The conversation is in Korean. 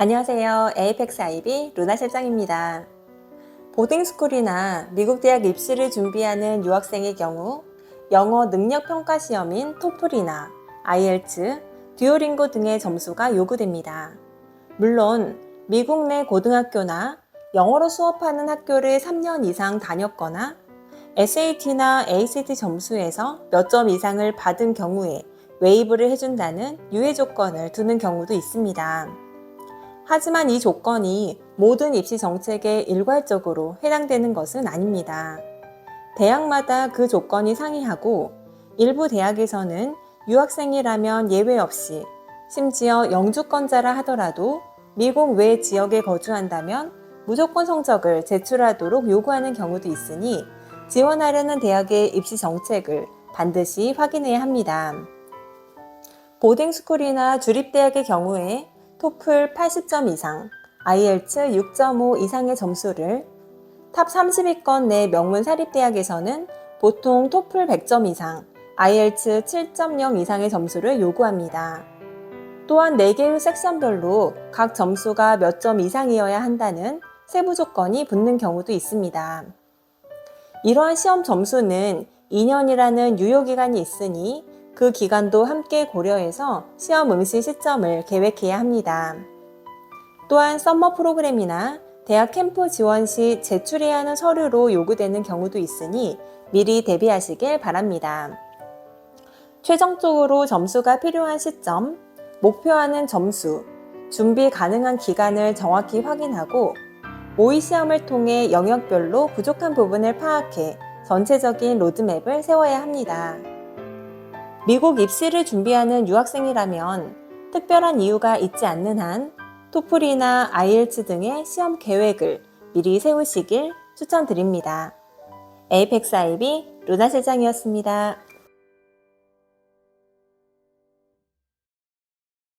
안녕하세요. 에이펙스 아이비 루나 실장입니다. 보딩스쿨이나 미국 대학 입시를 준비하는 유학생의 경우 영어 능력 평가 시험인 토플이나 IELTS, 듀오링고 등의 점수가 요구됩니다. 물론 미국 내 고등학교나 영어로 수업하는 학교를 3년 이상 다녔거나 SAT나 ACT 점수에서 몇 점 이상을 받은 경우에 웨이브를 해준다는 유예 조건을 두는 경우도 있습니다. 하지만 이 조건이 모든 입시 정책에 일괄적으로 해당되는 것은 아닙니다. 대학마다 그 조건이 상이하고 일부 대학에서는 유학생이라면 예외 없이 심지어 영주권자라 하더라도 미국 외 지역에 거주한다면 무조건 성적을 제출하도록 요구하는 경우도 있으니 지원하려는 대학의 입시 정책을 반드시 확인해야 합니다. 보딩스쿨이나 주립대학의 경우에 토플 80점 이상, IELTS 6.5 이상의 점수를 탑 30위권 내 명문 사립대학에서는 보통 토플 100점 이상, IELTS 7.0 이상의 점수를 요구합니다. 또한 4개의 섹션별로 각 점수가 몇 점 이상이어야 한다는 세부 조건이 붙는 경우도 있습니다. 이러한 시험 점수는 2년이라는 유효기간이 있으니 그 기간도 함께 고려해서 시험 응시 시점을 계획해야 합니다. 또한 썸머 프로그램이나 대학 캠프 지원 시 제출해야 하는 서류로 요구되는 경우도 있으니 미리 대비하시길 바랍니다. 최종적으로 점수가 필요한 시점, 목표하는 점수, 준비 가능한 기간을 정확히 확인하고 모의 시험을 통해 영역별로 부족한 부분을 파악해 전체적인 로드맵을 세워야 합니다. 미국 입시를 준비하는 유학생이라면 특별한 이유가 있지 않는 한 토플이나 IELTS 등의 시험 계획을 미리 세우시길 추천드립니다. 에이펙스 아이비 루나 실장이었습니다.